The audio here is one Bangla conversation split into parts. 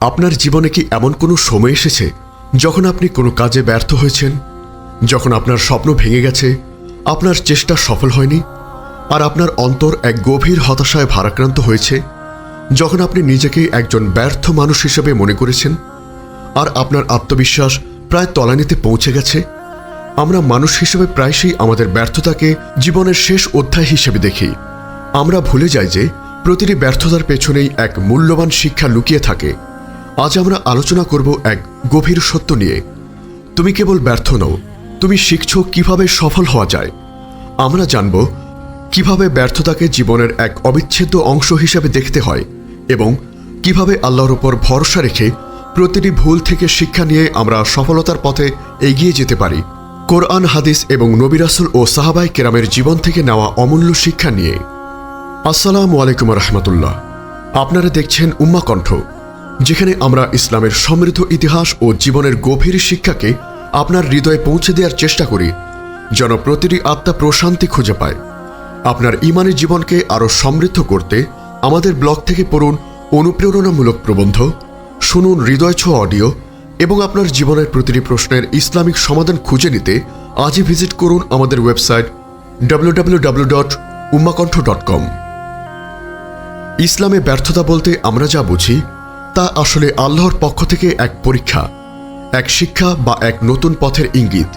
আপনার জীবনে কি এমন কোনো সময় এসেছে যখন আপনি কোনো কাজে ব্যর্থ হয়েছেন? যখন আপনার স্বপ্ন ভেঙে গেছে, আপনার চেষ্টা সফল হয়নি, আর আপনার অন্তর এক গভীর হতাশায় ভারাক্রান্ত হয়েছে, যখন আপনি নিজেকে একজন ব্যর্থ মানুষ হিসেবে মনে করেছেন, আর আপনার আত্মবিশ্বাস প্রায় তলানিতে পৌঁছে গেছে, আমরা মানুষ হিসেবে প্রায়শই আমাদের ব্যর্থতাকে জীবনের শেষ অধ্যায় হিসেবে দেখি। আমরা ভুলে যাই যে প্রতিটি ব্যর্থতার পেছনেই এক মূল্যবান শিক্ষা লুকিয়ে থাকে। আজ আমরা আলোচনা করব এক গভীর সত্য নিয়ে। তুমি কেবল ব্যর্থ নও, তুমি শিখছ কীভাবে সফল হওয়া যায়। আমরা জানব কীভাবে ব্যর্থতাকে জীবনের এক অবিচ্ছেদ্য অংশ হিসেবে দেখতে হয় এবং কীভাবে আল্লাহর উপর ভরসা রেখে প্রতিটি ভুল থেকে শিক্ষা নিয়ে আমরা সফলতার পথে এগিয়ে যেতে পারি। কোরআন, হাদিস এবং নবিরাসুল ও সাহাবাই কেরামের জীবন থেকে নেওয়া অমূল্য শিক্ষা নিয়ে। আসসালামু আলাইকুম রহমতুল্লাহ। আপনারা দেখছেন উম্মা কণ্ঠ যেখানে আমরা ইসলামের সমৃদ্ধ ইতিহাস ও জীবনের গভীর শিক্ষাকে আপনার হৃদয়ে পৌঁছে দেওয়ার চেষ্টা করি, যেন প্রতিটি আত্মা প্রশান্তি খুঁজে পায়। আপনার ইমানি জীবনকে আরও সমৃদ্ধ করতে আমাদের ব্লগ থেকে পড়ুন অনুপ্রেরণামূলক প্রবন্ধ, শুনুন হৃদয় ছোঁয়া অডিও এবং আপনার জীবনের প্রতিটি প্রশ্নের ইসলামিক সমাধান খুঁজে নিতে আজই ভিজিট করুন আমাদের website W dot dot com ইসলামে ব্যর্থতা বলতে আমরা যা বুঝি তা আসলে আল্লাহর পক্ষ থেকে এক পরীক্ষা, এক শিক্ষা বা এক নতুন পথের ইঙ্গিত।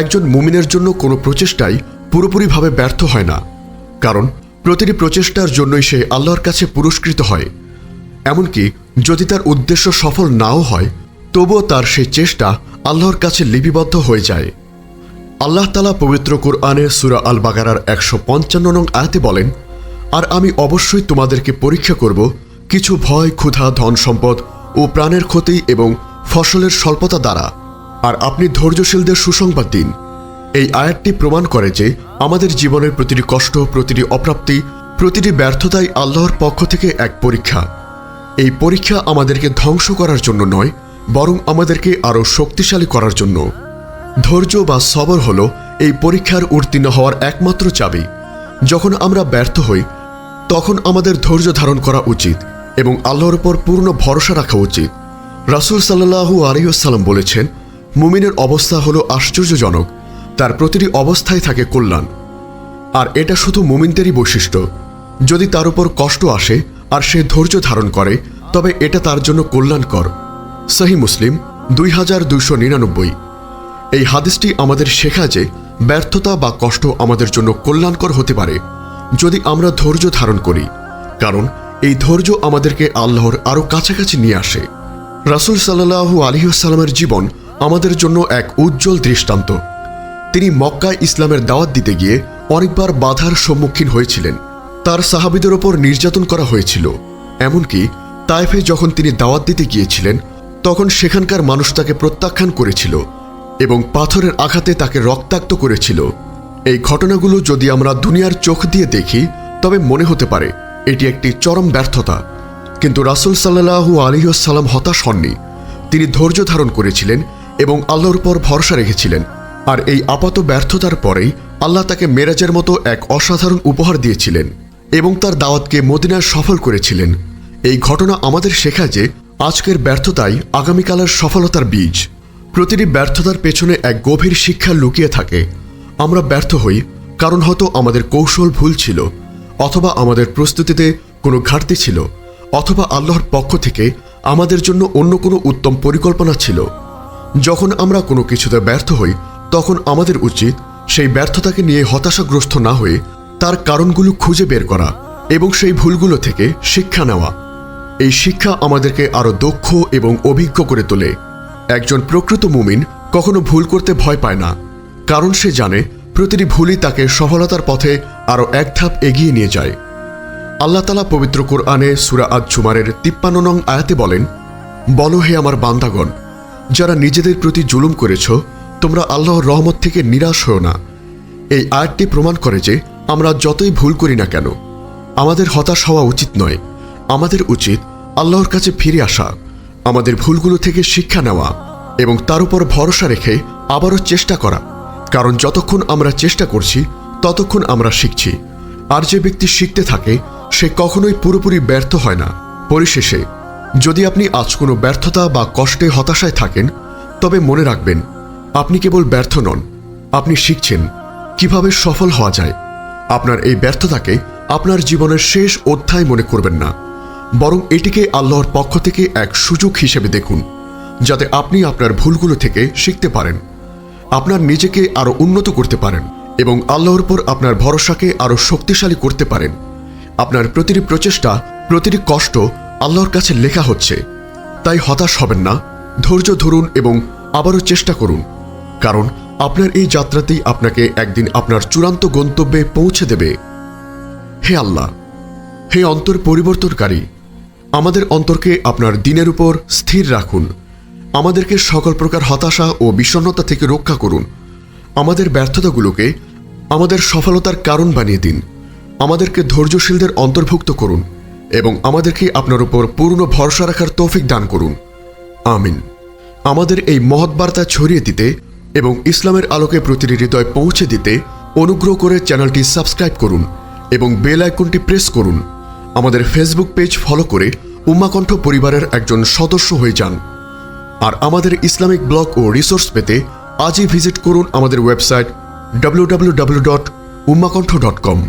একজন মুমিনের জন্য কোনো প্রচেষ্টাই পুরোপুরিভাবে ব্যর্থ হয় না, কারণ প্রতিটি প্রচেষ্টার জন্যই সে আল্লাহর কাছে পুরস্কৃত হয়। এমনকি যদি তার উদ্দেশ্য সফল নাও হয়, তবুও তার সেই চেষ্টা আল্লাহর কাছে লিপিবদ্ধ হয়ে যায়। আল্লাহ তালা পবিত্র কোরআনে সুরা আল বাগারার একশো পঞ্চান্ন নং আয়াতে বলেন, আর আমি অবশ্যই তোমাদেরকে পরীক্ষা করব কিছু ভয়, ক্ষুধা, ধন সম্পদ ও প্রাণের ক্ষতি এবং ফসলের স্বল্পতা দ্বারা। আর আপনি ধৈর্যশীলদের সুসংবাদ দিন। এই আয়াতটি প্রমাণ করে যে আমাদের জীবনের প্রতিটি কষ্ট, প্রতিটি অপ্রাপ্তি, প্রতিটি ব্যর্থতাই আল্লাহর পক্ষ থেকে এক পরীক্ষা। এই পরীক্ষা আমাদেরকে ধ্বংস করার জন্য নয়, বরং আমাদেরকে আরও শক্তিশালী করার জন্য। ধৈর্য বা সবর হল এই পরীক্ষার উত্তীর্ণ হওয়ার একমাত্র চাবি। যখন আমরা ব্যর্থ হই, তখন আমাদের ধৈর্য ধারণ করা উচিত। এবং আল্লাহর উপর পূর্ণ ভরসা রাখা উচিত। রাসুল সাল্লাহু আলহিহাল্লাম বলেছেন, মুমিনের অবস্থা হলো আশ্চর্যজনক, তার প্রতিটি অবস্থায় থাকে কল্যাণ। আর এটা শুধু মুমিনদেরই বৈশিষ্ট্য। যদি তার উপর কষ্ট আসে আর সে ধৈর্য ধারণ করে, তবে এটা তার জন্য কল্যাণকর। সহি মুসলিম দুই হাজার দুইশো নিরানব্বই। এই হাদিসটি আমাদের শেখা যে ব্যর্থতা বা কষ্ট আমাদের জন্য কল্যাণকর হতে পারে, যদি আমরা ধৈর্য ধারণ করি। কারণ এই ধৈর্য আমাদেরকে আল্লাহর আরও কাছাকাছি নিয়ে আসে। রাসুল সাল্লাহু আলহিউসালামের জীবন আমাদের জন্য এক উজ্জ্বল দৃষ্টান্ত। তিনি মক্কায় ইসলামের দাওয়াত দিতে গিয়ে অনেকবার বাধার সম্মুখীন হয়েছিলেন। তার সাহাবিদের ওপর নির্যাতন করা হয়েছিল। এমনকি তাইফে যখন তিনি দাওয়াত দিতে গিয়েছিলেন, তখন সেখানকার মানুষ তাকে প্রত্যাখ্যান করেছিল এবং পাথরের আঘাতে তাকে রক্তাক্ত করেছিল। এই ঘটনাগুলো যদি আমরা দুনিয়ার চোখ দিয়ে দেখি, তবে মনে হতে পারে এটি একটি চরম ব্যর্থতা। কিন্তু রাসুল সাল্লাহু আলিহাল্লাম হতাশ হননি। তিনি ধৈর্য ধারণ করেছিলেন এবং আল্লাহর উপর ভরসা রেখেছিলেন। আর এই আপাত ব্যর্থতার পরেই আল্লাহ তাকে মেরাজের মতো এক অসাধারণ উপহার দিয়েছিলেন এবং তার দাওয়াতকে মদিনায় সফল করেছিলেন। এই ঘটনা আমাদের শেখা যে আজকের ব্যর্থতাই আগামীকালের সফলতার বীজ। প্রতিটি ব্যর্থতার পেছনে এক গভীর শিক্ষা লুকিয়ে থাকে। আমরা ব্যর্থ হই কারণ হয়তো আমাদের কৌশল ভুল ছিল। অথবা আমাদের প্রস্তুতিতে কোনো ঘাটতি ছিল, অথবা আল্লাহর পক্ষ থেকে আমাদের জন্য অন্য কোনো উত্তম পরিকল্পনা ছিল। যখন আমরা কোনো কিছুতে ব্যর্থ হই, তখন আমাদের উচিত সেই ব্যর্থতাকে নিয়ে হতাশাগ্রস্ত না হয়ে তার কারণগুলো খুঁজে বের করা এবং সেই ভুলগুলো থেকে শিক্ষা নেওয়া। এই শিক্ষা আমাদেরকে আরও দক্ষ এবং অভিজ্ঞ করে তোলে। একজন প্রকৃত মুমিন কখনো ভুল করতে ভয় পায় না, কারণ সে জানে প্রতিটি ভুলই তাকে সফলতার পথে আরও এক ধাপ এগিয়ে নিয়ে যায়। আল্লাহ তালা পবিত্র কোরআনে সুরা আজ তিপ্পান্ন নং আয়াতে বলেন, বলো হে আমার বান্দাগণ, যারা নিজেদের প্রতি জুলুম করেছ, তোমরা আল্লাহর রহমত থেকে নিরাশ হও না। এই আয়াতটি প্রমাণ করে যে আমরা যতই ভুল করি না কেন, আমাদের হতাশ হওয়া উচিত নয়। আমাদের উচিত আল্লাহর কাছে ফিরে আসা, আমাদের ভুলগুলো থেকে শিক্ষা নেওয়া এবং তার উপর ভরসা রেখে আবারও চেষ্টা করা। কারণ যতক্ষণ আমরা চেষ্টা করছি, ততক্ষণ আমরা শিখছি। আর যে ব্যক্তি শিখতে থাকে, সে কখনোই পুরোপুরি ব্যর্থ হয় না। পরিশেষে, যদি আপনি আজ কোনো ব্যর্থতা বা কষ্টে হতাশায় থাকেন, তবে মনে রাখবেন, আপনি কেবল ব্যর্থ নন, আপনি শিখছেন কীভাবে সফল হওয়া যায়। আপনার এই ব্যর্থতাকে আপনার জীবনের শেষ অধ্যায় মনে করবেন না। বরং এটিকে আল্লাহর পক্ষ থেকে এক সুযোগ হিসেবে দেখুন, যাতে আপনি আপনার ভুলগুলো থেকে শিখতে পারেন। আপনার নিজেকে আরও উন্নত করতে পারেন এবং আল্লাহর উপর আপনার ভরসাকে আরও শক্তিশালী করতে পারেন। আপনার প্রতিটি প্রচেষ্টা, প্রতিটি কষ্ট আল্লাহর কাছে লেখা হচ্ছে। তাই হতাশ হবেন না, ধৈর্য ধরুন এবং আবারও চেষ্টা করুন। কারণ আপনার এই যাত্রাতেই আপনাকে একদিন আপনার চূড়ান্ত গন্তব্যে পৌঁছে দেবে। হে আল্লাহ, হে অন্তর পরিবর্তনকারী, আমাদের অন্তরকে আপনার দিনের উপর স্থির রাখুন। আমাদেরকে সকল প্রকার হতাশা ও বিষণ্ণতা থেকে রক্ষা করুন। আমাদের ব্যর্থতাগুলোকে আমাদের সফলতার কারণ বানিয়ে দিন। আমাদেরকে ধৈর্যশীলদের অন্তর্ভুক্ত করুন এবং আমাদেরকে আপনার উপর পূর্ণ ভরসা রাখার তৌফিক দান করুন। আমিন। আমাদের এই মহৎ বার্তা ছড়িয়ে দিতে এবং ইসলামের আলোকে প্রতিটি হৃদয় পৌঁছে দিতে অনুগ্রহ করে চ্যানেলটি সাবস্ক্রাইব করুন এবং বেল আইকনটি প্রেস করুন। আমাদের ফেসবুক পেজ ফলো করে উম্মাকণ্ঠ পরিবারের একজন সদস্য হয়ে যান। আর আমাদের ইসলামিক ব্লগ ও রিসোর্স পেতে আজই ভিজিট করুন আমাদের website W W W dot dot com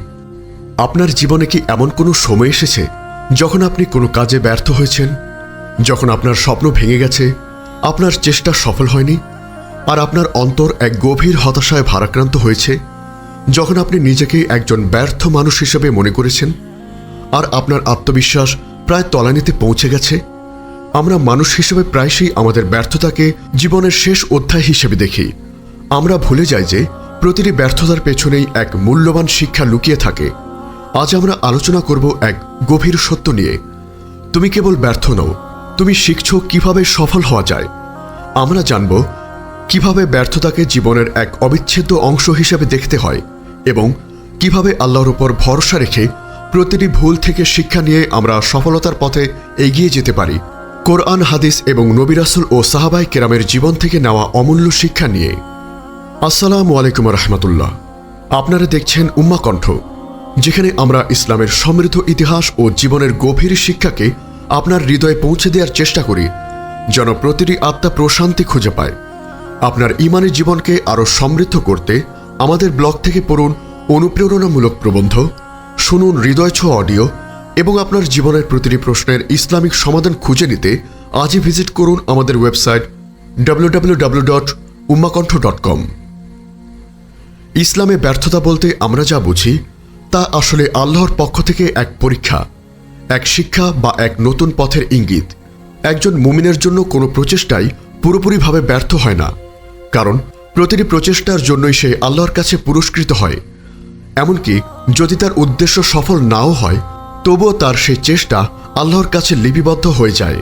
আপনার জীবনে কি এমন কোনো সময় এসেছে যখন আপনি কোনো কাজে ব্যর্থ হয়েছেন? যখন আপনার স্বপ্ন ভেঙে গেছে, আপনার চেষ্টা সফল হয়নি, আর আপনার অন্তর এক গভীর হতাশায় ভারাক্রান্ত হয়েছে? যখন আপনি নিজেকে একজন ব্যর্থ মানুষ হিসেবে মনে করেছেন, আর আপনার আত্মবিশ্বাস প্রায় তলানিতে পৌঁছে গেছে? আমরা মানুষ হিসেবে প্রায়শই আমাদের ব্যর্থতাকে জীবনের শেষ অধ্যায় হিসেবে দেখি। আমরা ভুলে যাই যে প্রতিটি ব্যর্থতার পেছনেই এক মূল্যবান শিক্ষা লুকিয়ে থাকে। আজ আমরা আলোচনা করব এক গভীর সত্য নিয়ে। তুমি কেবল ব্যর্থ নও, তুমি শিখছ কীভাবে সফল হওয়া যায়। আমরা জানব কীভাবে ব্যর্থতাকে জীবনের এক অবিচ্ছেদ্য অংশ হিসেবে দেখতে হয় এবং কীভাবে আল্লাহর উপর ভরসা রেখে প্রতিটি ভুল থেকে শিক্ষা নিয়ে আমরা সফলতার পথে এগিয়ে যেতে পারি। কোরআন, হাদিস এবং নবিরাসুল ও সাহাবাই কেরামের জীবন থেকে নেওয়া অমূল্য শিক্ষা নিয়ে। আসসালামু আলাইকুম রহমতুল্লাহ। আপনারা দেখছেন উম্মা কণ্ঠ, যেখানে আমরা ইসলামের সমৃদ্ধ ইতিহাস ও জীবনের গভীর শিক্ষাকে আপনার হৃদয়ে পৌঁছে দেওয়ার চেষ্টা করি, যেন প্রতিটি আত্মা প্রশান্তি খুঁজে পায়। আপনার ইমানি জীবনকে আরও সমৃদ্ধ করতে আমাদের ব্লগ থেকে পড়ুন অনুপ্রেরণামূলক প্রবন্ধ, শুনুন হৃদয় ছোঁয়া অডিও এবং আপনার জীবনের প্রতিটি প্রশ্নের ইসলামিক সমাধান খুঁজে নিতে আজই ভিজিট করুন আমাদের website W W W dot Ummakantha dot com ইসলামে ব্যর্থতা বলতে আমরা যা বুঝি, তা আসলে আল্লাহর পক্ষ থেকে এক পরীক্ষা, এক শিক্ষা বা এক নতুন পথের ইঙ্গিত। একজন মুমিনের জন্য কোনো প্রচেষ্টাই পুরোপুরিভাবে ব্যর্থ হয় না, কারণ প্রতিটি প্রচেষ্টার জন্যই সে আল্লাহর কাছে পুরস্কৃত হয়। এমনকি যদি তার উদ্দেশ্য সফল নাও হয় তবুও তার সেই চেষ্টা আল্লাহর কাছে লিপিবদ্ধ হয়ে যায়।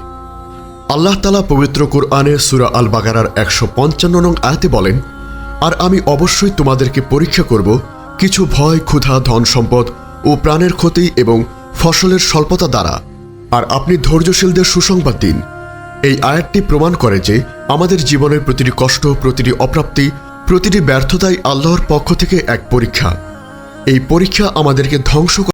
আল্লাহ তালা পবিত্র কোরআনের সুরা আল বাগারার একশো পঞ্চান্ন নং আয়াতে বলেন, আর আমি অবশ্যই তোমাদেরকে পরীক্ষা করব কিছু ভয়, ক্ষুধা, ধন সম্পদ ও প্রাণের ক্ষতি এবং ফসলের স্বল্পতা দ্বারা। আর আপনি ধৈর্যশীলদের সুসংবাদ দিন। এই আয়াতটি প্রমাণ করে যে আমাদের জীবনের প্রতিটি কষ্ট, প্রতিটি অপ্রাপ্তি, প্রতিটি ব্যর্থতাই আল্লাহর পক্ষ থেকে এক পরীক্ষা। এই পরীক্ষা আমাদেরকে ধ্বংস